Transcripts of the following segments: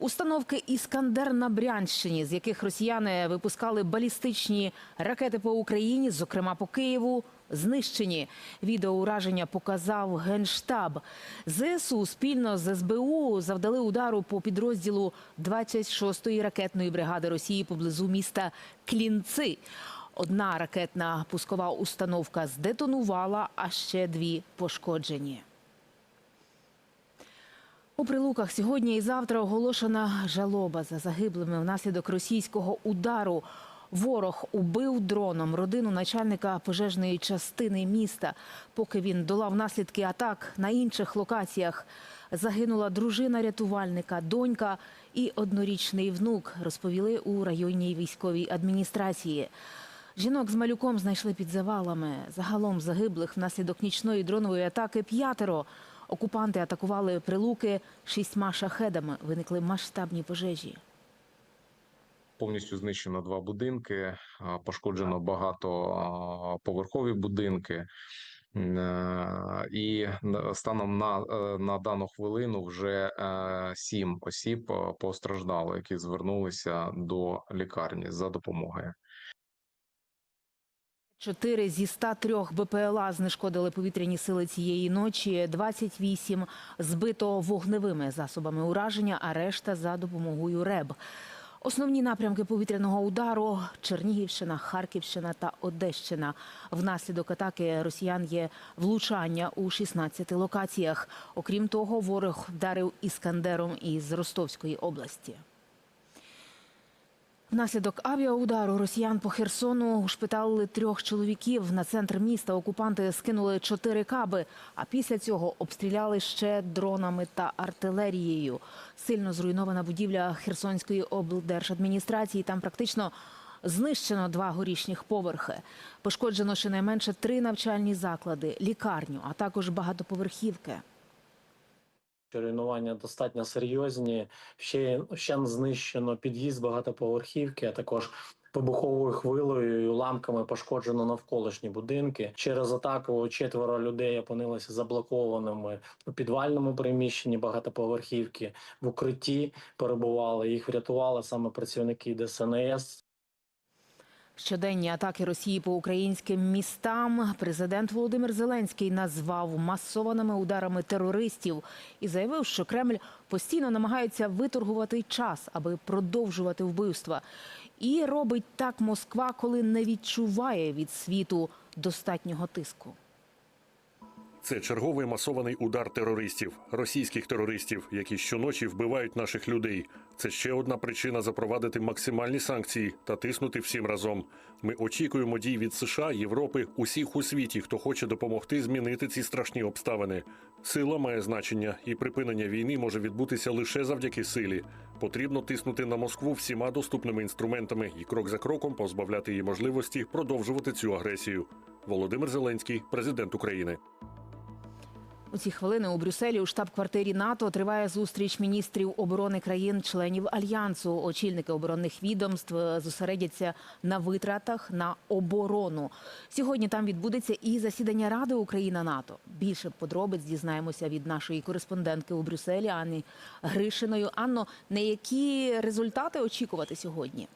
Установки Іскандер на Брянщині, з яких росіяни випускали балістичні ракети по Україні, зокрема по Києву, знищені. Відео ураження показав Генштаб. ЗСУ спільно з СБУ завдали удару по підрозділу 26-ї ракетної бригади Росії поблизу міста Клінци. Одна ракетна пускова установка здетонувала, а ще дві пошкоджені. У прилуках сьогодні і завтра оголошена жалоба за загиблими внаслідок російського удару. Ворог убив дроном родину начальника пожежної частини міста. Поки він долав наслідки атак на інших локаціях. Загинула дружина рятувальника, донька і однорічний внук, розповіли у районній військовій адміністрації. Жінок з малюком знайшли під завалами. Загалом загиблих внаслідок нічної дронової атаки п'ятеро. Окупанти атакували прилуки шістьма шахедами. Виникли масштабні пожежі. Повністю знищено два будинки, пошкоджено багатоповерхові будинки. Е, І станом на, е, на дану хвилину вже е, сім осіб постраждало, які звернулися до лікарні за допомогою. Чотири зі 103 БПЛА знешкодили повітряні сили цієї ночі. 28 збито вогневими засобами ураження, а решта за допомогою РЕБ. Основні напрямки повітряного удару Чернігівщина, Харківщина та Одещина. Внаслідок атаки росіян є влучання у 16 локаціях. Окрім того, ворог вдарив іскандером із Ростовської області. Внаслідок авіаудару росіян по Херсону ушпиталили трьох чоловіків. На центр міста окупанти скинули чотири каби, а після цього обстріляли ще дронами та артилерією. Сильно зруйнована будівля Херсонської облдержадміністрації. Там практично знищено два горішніх поверхи. Пошкоджено щонайменше три навчальні заклади, лікарню, а також багатоповерхівки. Руйнування достатньо серйозні. Ще ще знищено під'їзд багатоповерхівки, а також вибуховою хвилею і уламками пошкоджено навколишні будинки. Через атаку четверо людей опинилися заблокованими у підвальному приміщенні багатоповерхівки. В укритті перебували. Їх врятували саме працівники ДСНС. Щоденні атаки Росії по українським містам президент Володимир Зеленський назвав масованими ударами терористів і заявив, що Кремль постійно намагається виторгувати час, аби продовжувати вбивства. І робить так Москва, коли не відчуває від світу достатнього тиску. Це черговий масований удар терористів, російських терористів, які щоночі вбивають наших людей. Це ще одна причина запровадити максимальні санкції та тиснути всім разом. Ми очікуємо дій від США, Європи, усіх у світі, хто хоче допомогти змінити ці страшні обставини. Сила має значення, і припинення війни може відбутися лише завдяки силі. Потрібно тиснути на Москву всіма доступними інструментами і крок за кроком позбавляти її можливості продовжувати цю агресію. Володимир Зеленський, президент України. У ці хвилини у Брюсселі у штаб-квартирі НАТО триває зустріч міністрів оборони країн-членів альянсу. Очільники оборонних відомств зосередяться на витратах на оборону. Сьогодні там відбудеться і засідання Ради Україна НАТО. Більше подробиць дізнаємося від нашої кореспондентки у Брюсселі Анни Гришиною. Анно, на які результати очікувати сьогодні?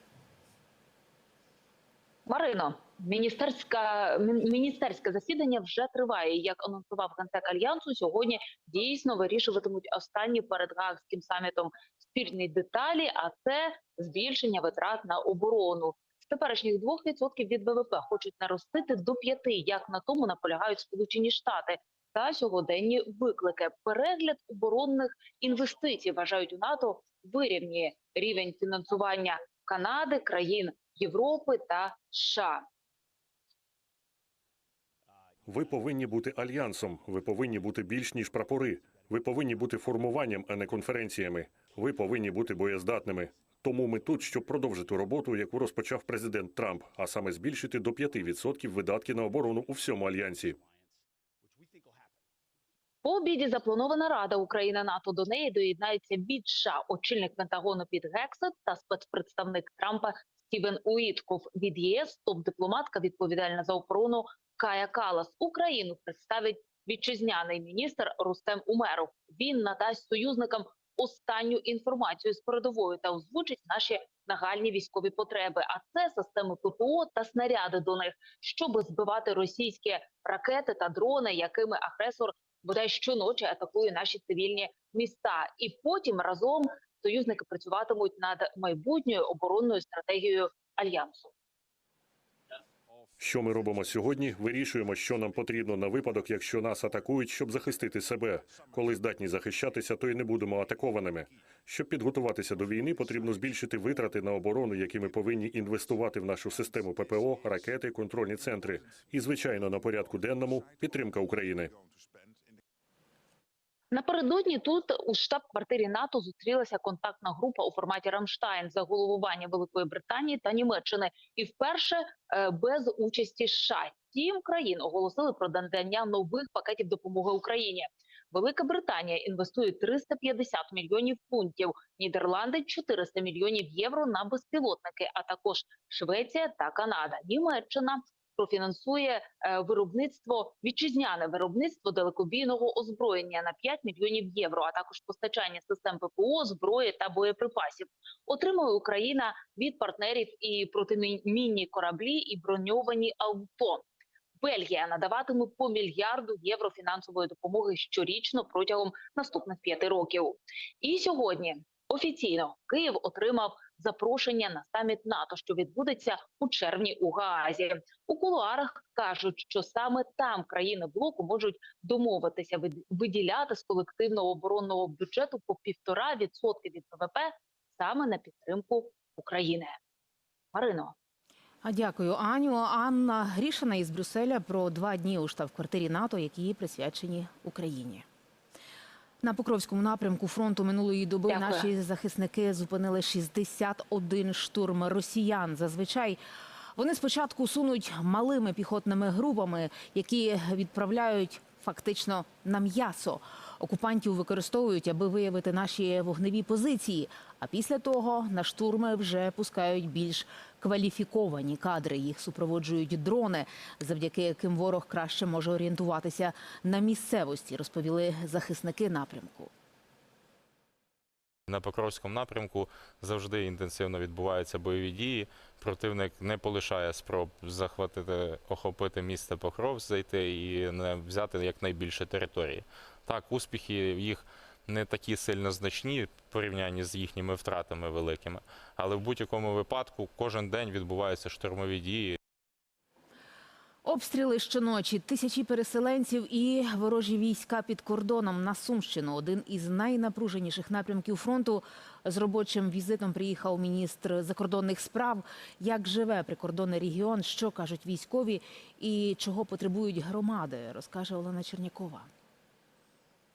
Марино, міністерська мін- міністерське засідання вже триває. Як анонсував генсек альянсу, сьогодні дійсно вирішуватимуть останні перед гаагським самітом спірні деталі, а це збільшення витрат на оборону. З теперішніх 2% від ВВП хочуть наростити до 5%, як на тому наполягають Сполучені Штати. Та сьогоденні виклики перегляд оборонних інвестицій вважають у НАТО вирівнює рівень фінансування Канади, країн Європи та США. Ви повинні бути альянсом. Ви повинні бути більш ніж прапори. Ви повинні бути формуванням, а не конференціями. Ви повинні бути боєздатними. Тому ми тут, щоб продовжити роботу, яку розпочав президент Трамп, а саме збільшити до 5% видатки на оборону у всьому альянсі. По обіді запланована Рада Україна НАТО. До неї доєднається від США, очільник Пентагону Під Гексет та спецпредставник Трампа Стівен Уітков від ЄС. Топ-дипломатка відповідальна за оборону Кая Калас. Україну представить вітчизняний міністр Рустем Умеров. Він надасть союзникам останню інформацію з передової та озвучить наші нагальні військові потреби. А це системи ППО та снаряди до них, щоб збивати російські ракети та дрони, якими агресор бодай щоночі атакує наші цивільні міста. І потім разом союзники працюватимуть над майбутньою оборонною стратегією альянсу. Що ми робимо сьогодні? Вирішуємо, що нам потрібно на випадок, якщо нас атакують, щоб захистити себе. Коли здатні захищатися, то й не будемо атакованими. Щоб підготуватися до війни, потрібно збільшити витрати на оборону, які ми повинні інвестувати в нашу систему ППО, ракети, контрольні центри. І, звичайно, на порядку денному підтримка України. Напередодні тут у штаб-квартирі НАТО зустрілася контактна група у форматі Рамштайн за головування Великої Британії та Німеччини, і вперше е, без участі США. Сім країн оголосили про надання нових пакетів допомоги Україні. Велика Британія інвестує 350 мільйонів фунтів, Нідерланди 400 мільйонів євро на безпілотники, а також Швеція та Канада. Німеччина профінансує е, виробництво вітчизняне виробництво далекобійного озброєння на 5 мільйонів євро, а також постачання систем ППО, зброї та боєприпасів. Отримує Україна від партнерів і протимінні кораблі, і броньовані авто. Бельгія надаватиме по мільярду євро фінансової допомоги щорічно протягом наступних п'яти років. І сьогодні офіційно Київ отримав запрошення на саміт НАТО, що відбудеться у червні у Гаазі. У кулуарах кажуть, що саме там країни блоку можуть домовитися виділяти з колективного оборонного бюджету по півтора відсотки від ВВП саме на підтримку України. Марино. Дякую, Аню. Анна Грішина із Брюсселя про два дні у штаб-квартирі НАТО, які присвячені Україні. На Покровському напрямку фронту минулої доби Дякую. наші захисники зупинили 61 штурм росіян. Зазвичай вони спочатку сунуть малими піхотними групами, які відправляють фактично на м'ясо. Окупантів використовують, аби виявити наші вогневі позиції. А після того на штурми вже пускають більш кваліфіковані кадри. Їх супроводжують дрони, завдяки яким ворог краще може орієнтуватися на місцевості, розповіли захисники напрямку. На Покровському напрямку завжди інтенсивно відбуваються бойові дії. Противник не полишає спроб захватити, охопити місто Покров, зайти і взяти якнайбільше території. Так, успіхи їх не такі сильно значні в порівнянні з їхніми втратами великими, але в будь-якому випадку кожен день відбуваються штурмові дії. Обстріли щоночі, тисячі переселенців і ворожі війська під кордоном на Сумщину. Один із найнапруженіших напрямків фронту. З робочим візитом приїхав міністр закордонних справ. Як живе прикордонний регіон, що кажуть військові і чого потребують громади, розкаже Олена Чернякова.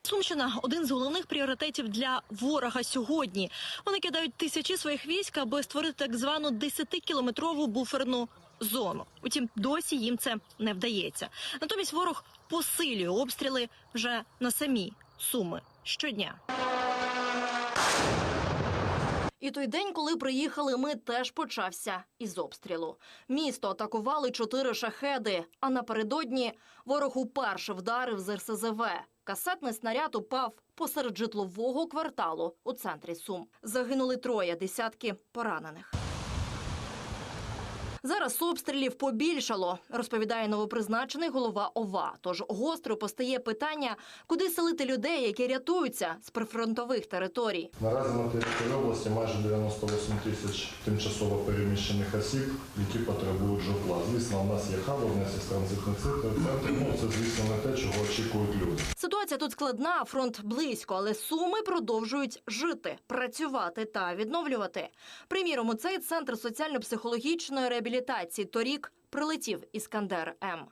Сумщина один з головних пріоритетів для ворога сьогодні. Вони кидають тисячі своїх військ, аби створити так звану 10-кілометрову буферну зону. Утім, досі їм це не вдається. Натомість ворог посилює обстріли вже на самі суми щодня. І той день, коли приїхали, ми теж почався із обстрілу. Місто атакували чотири шахеди. А напередодні ворог уперше вдарив з РСЗВ. Касетний снаряд упав посеред житлового кварталу у центрі Сум. Загинули троє, десятки поранених. Зараз обстрілів побільшало, розповідає новопризначений голова ОВА. Тож гостро постає питання, куди селити людей, які рятуються з прифронтових територій. Наразі на території області майже 98 тисяч тимчасово переміщених осіб, які потребують житла. Звісно, у нас є хаб, у нас є транзитний центр. Ну це звісно не те, чого очікують люди. Ситуація тут складна, фронт близько, але суми продовжують жити, працювати та відновлювати. Приміром, у цей центр соціально-психологічної реабілітації торік прилетів Іскандер М.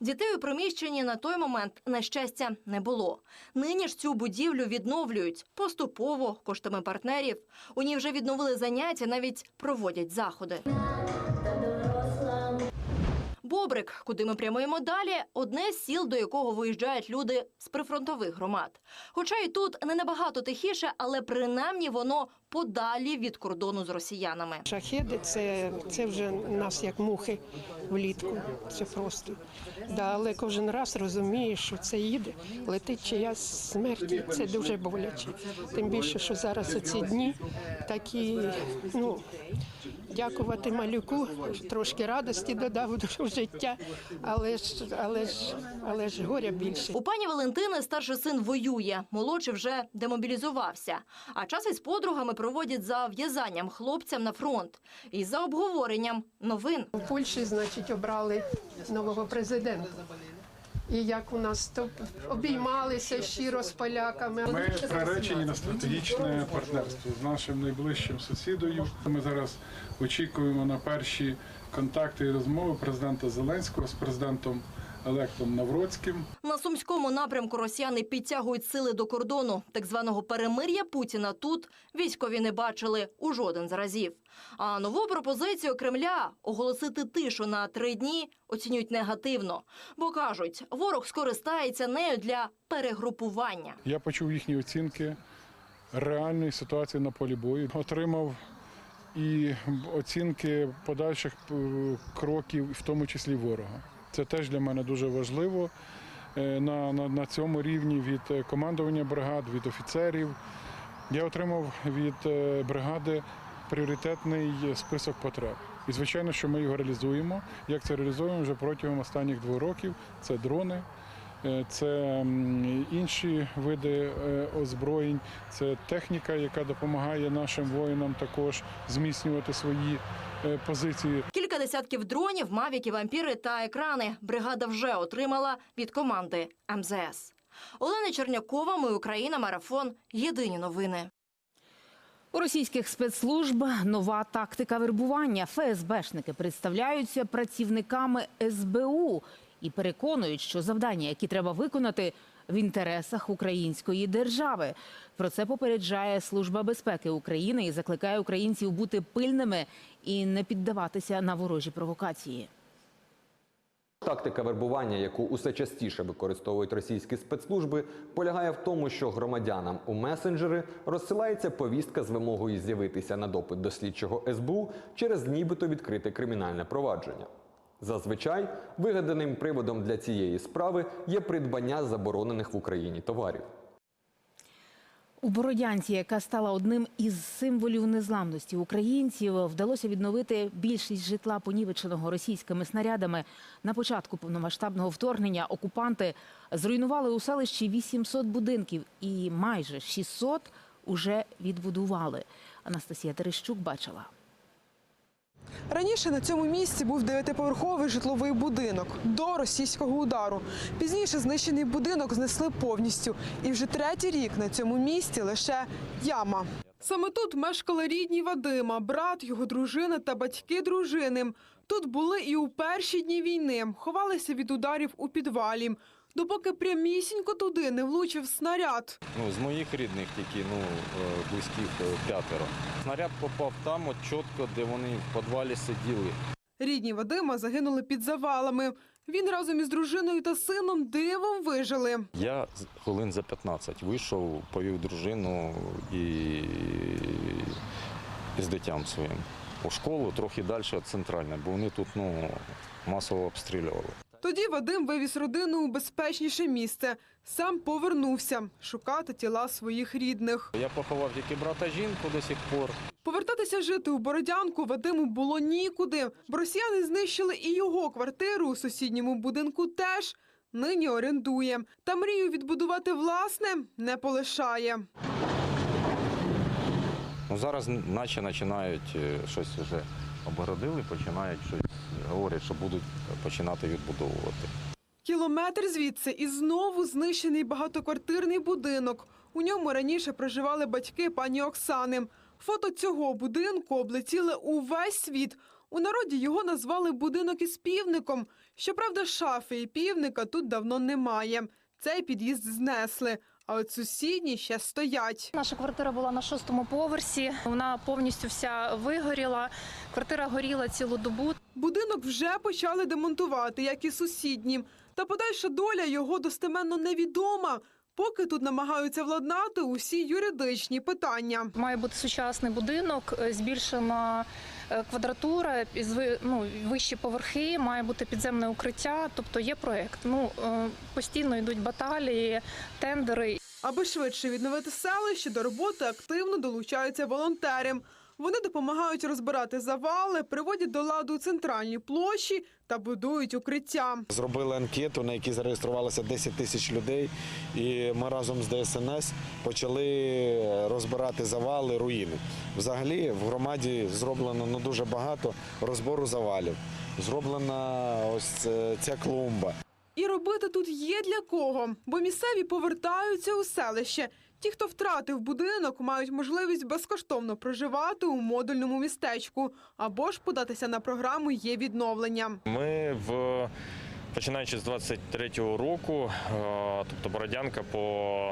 Дітей у приміщенні на той момент, на щастя, не було. Нині ж цю будівлю відновлюють поступово коштами партнерів. У ній вже відновили заняття, навіть проводять заходи. Бобрик, куди ми прямуємо далі, одне з сіл, до якого виїжджають люди з прифронтових громад. Хоча і тут не набагато тихіше, але принаймні воно подалі від кордону з росіянами. Шахеди це, це вже нас як мухи влітку. Це просто. Да, але кожен раз розумієш, що це їде, летить чиясь смерті. Це дуже боляче. Тим більше, що зараз оці дні такі, ну. Дякувати малюку, трошки радості додав до життя, але ж, але ж, але ж горя більше. У пані Валентини старший син воює, молодший вже демобілізувався. А час із подругами проводять за в'язанням хлопцям на фронт і за обговоренням новин. У Польщі, значить, обрали нового президента. І як у нас то обіймалися щиро з поляками. Ми приречені на стратегічне партнерство з нашим найближчим сусідою. Ми зараз очікуємо на перші контакти і розмови президента Зеленського з президентом електом Навроцьким. На сумському напрямку росіяни підтягують сили до кордону. Так званого перемир'я Путіна тут військові не бачили у жоден з разів. А нову пропозицію Кремля оголосити тишу на три дні оцінюють негативно, бо кажуть, ворог скористається нею для перегрупування. Я почув їхні оцінки реальної ситуації на полі бою. Отримав і оцінки подальших е, кроків, в тому числі ворога. Це теж для мене дуже важливо е, на, на, на цьому рівні від е, командування бригад, від офіцерів. Я отримав від е, бригади пріоритетний список потреб. І звичайно, що ми його реалізуємо. Як це реалізуємо вже протягом останніх двох років? Це дрони, це інші види е, озброєнь, це техніка, яка допомагає нашим воїнам також зміцнювати свої е, позиції. Кілька десятків дронів, мавіки, вампіри та екрани бригада вже отримала від команди МЗС. Олена Чернякова, ми Україна, марафон. Єдині новини. У російських спецслужб нова тактика вербування. ФСБшники представляються працівниками СБУ і переконують, що завдання, які треба виконати, в інтересах української держави. Про це попереджає Служба безпеки України і закликає українців бути пильними і не піддаватися на ворожі провокації. Тактика вербування, яку усе частіше використовують російські спецслужби, полягає в тому, що громадянам у месенджери розсилається повістка з вимогою з'явитися на допит до слідчого СБУ через нібито відкрите кримінальне провадження. Зазвичай вигаданим приводом для цієї справи є придбання заборонених в Україні товарів. У Бородянці, яка стала одним із символів незламності українців, вдалося відновити більшість житла, понівеченого російськими снарядами. На початку повномасштабного вторгнення окупанти зруйнували у селищі 800 будинків і майже 600 уже відбудували. Анастасія Терещук бачила. Раніше на цьому місці був дев'ятиповерховий житловий будинок до російського удару. Пізніше знищений будинок знесли повністю. І вже третій рік на цьому місці лише яма. Саме тут мешкали рідні Вадима, брат, його дружина та батьки дружини. Тут були і у перші дні війни, ховалися від ударів у підвалі. Допоки прямісінько туди не влучив снаряд. Ну, з моїх рідних тільки ну, е, близьких е, п'ятеро. Снаряд попав там, от чітко, де вони в підвалі сиділи. Рідні Вадима загинули під завалами. Він разом із дружиною та сином дивом вижили. Я хвилин за 15 вийшов, повів дружину і, і з дитям своїм у школу, трохи далі від центральної, бо вони тут ну, масово обстрілювали. Тоді Вадим вивіз родину у безпечніше місце. Сам повернувся шукати тіла своїх рідних. Я поховав тільки брата жінку до сих пор. Повертатися жити у Бородянку Вадиму було нікуди. Бо росіяни знищили і його квартиру у сусідньому будинку теж. Нині орендує. Та мрію відбудувати власне не полишає. Ну, зараз наче починають е, щось вже обгородили, починають щось говорять, що будуть починати відбудовувати. Кілометр звідси і знову знищений багатоквартирний будинок. У ньому раніше проживали батьки пані Оксани. Фото цього будинку облетіли увесь світ. У народі його назвали будинок із півником. Щоправда, шафи і півника тут давно немає. Цей під'їзд знесли, а от сусідні ще стоять. Наша квартира була на шостому поверсі. Вона повністю вся вигоріла. Квартира горіла цілу добу. Будинок вже почали демонтувати, як і сусідні. Та подальша доля його достеменно невідома. Поки тут намагаються владнати усі юридичні питання. Має бути сучасний будинок, е, збільшена квадратура, із ну, вищі поверхи, має бути підземне укриття. Тобто є проект. Ну е, постійно йдуть баталії, тендери. Аби швидше відновити селище, до роботи активно долучаються волонтери. Вони допомагають розбирати завали, приводять до ладу центральні площі та будують укриття. Зробили анкету, на якій зареєструвалося 10 тисяч людей, і ми разом з ДСНС почали розбирати завали, руїни. Взагалі в громаді зроблено ну, дуже багато розбору завалів. Зроблена ось ця клумба. І робити тут є для кого, бо місцеві повертаються у селище. Ті, хто втратив будинок, мають можливість безкоштовно проживати у модульному містечку або ж податися на програму є відновлення. Ми в починаючи з 23-го року, е, тобто Бородянка по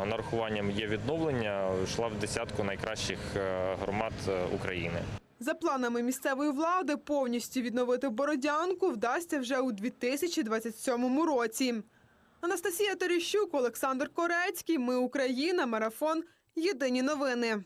нарахуванням є відновлення, йшла в десятку найкращих е, громад е, України. За планами місцевої влади повністю відновити Бородянку вдасться вже у 2027 році. Анастасія Терещук, Олександр Корецький. Ми Україна. Марафон. Єдині новини.